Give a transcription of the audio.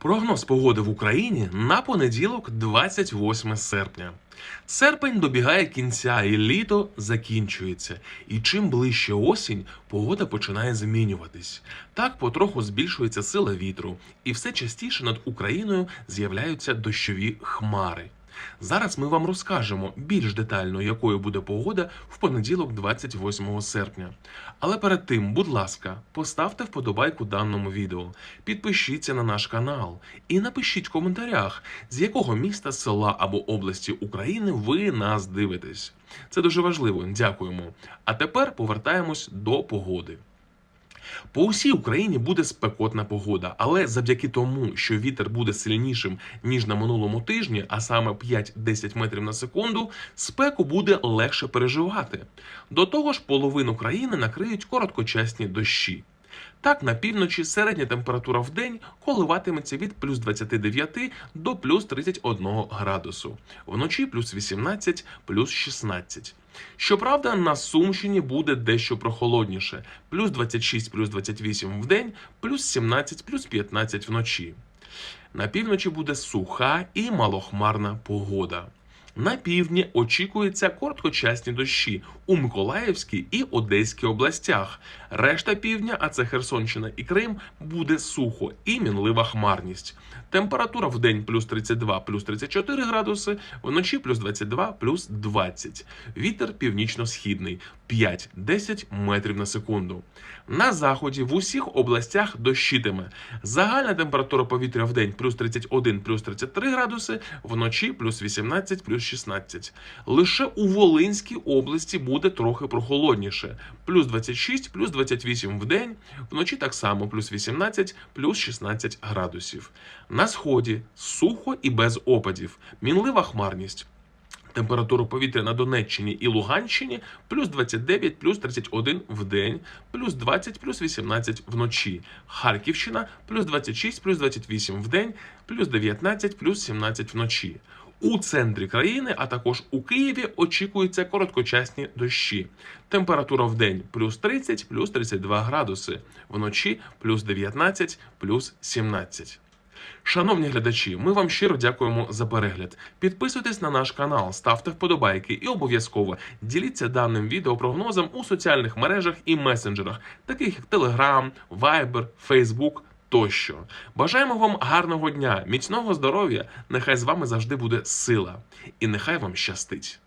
Прогноз погоди в Україні на понеділок, 28 серпня. Серпень добігає кінця, і літо закінчується. І чим ближче осінь, погода починає змінюватись. Так потроху збільшується сила вітру, і все частіше над Україною з'являються дощові хмари. Зараз ми вам розкажемо більш детально, якою буде погода в понеділок, 28 серпня. Але перед тим, будь ласка, поставте вподобайку даному відео, підпишіться на наш канал і напишіть в коментарях, з якого міста, села або області України ви нас дивитесь. Це дуже важливо. Дякуємо. А тепер повертаємось до погоди. По усій Україні буде спекотна погода, але завдяки тому, що вітер буде сильнішим ніж на минулому тижні, а саме 5-10 метрів на секунду, спеку буде легше переживати. До того ж, половину країни накриють короткочасні дощі. Так, на півночі середня температура в день коливатиметься від плюс 29 до плюс 31 градусу, вночі плюс 18, плюс 16. Щоправда, на Сумщині буде дещо прохолодніше: плюс 26, плюс 28 в день, плюс 17, плюс 15 вночі. На півночі буде суха і малохмарна погода. На півдні очікуються короткочасні дощі у Миколаївській і Одеській областях. Решта півдня, а це Херсонщина і Крим, буде сухо і мінлива хмарність. Температура в день плюс 32, плюс 34 градуси, вночі плюс 22, плюс 20. Вітер північно-східний 5-10 метрів на секунду. На заході в усіх областях дощитиме. Загальна температура повітря в день плюс 31, плюс 33 градуси, вночі плюс 18, плюс 16. Лише у Волинській області буде трохи прохолодніше. Плюс 26, плюс 28 в день, вночі так само плюс 18, плюс 16 градусів. На сході сухо і без опадів. Мінлива хмарність. Температура повітря на Донеччині і Луганщині плюс 29, плюс 31 в день, плюс 20, плюс 18 вночі. Харківщина плюс 26, плюс 28 в день, плюс 19, плюс 17 вночі. У центрі країни, а також у Києві, очікуються короткочасні дощі. Температура в день плюс 30, плюс 32 градуси, вночі плюс 19, плюс 17. Шановні глядачі, ми вам щиро дякуємо за перегляд. Підписуйтесь на наш канал, ставте вподобайки і обов'язково діліться даним відеопрогнозом у соціальних мережах і месенджерах, таких як Telegram, Viber, Facebook тощо. Бажаємо вам гарного дня, міцного здоров'я. Нехай з вами завжди буде сила, і нехай вам щастить.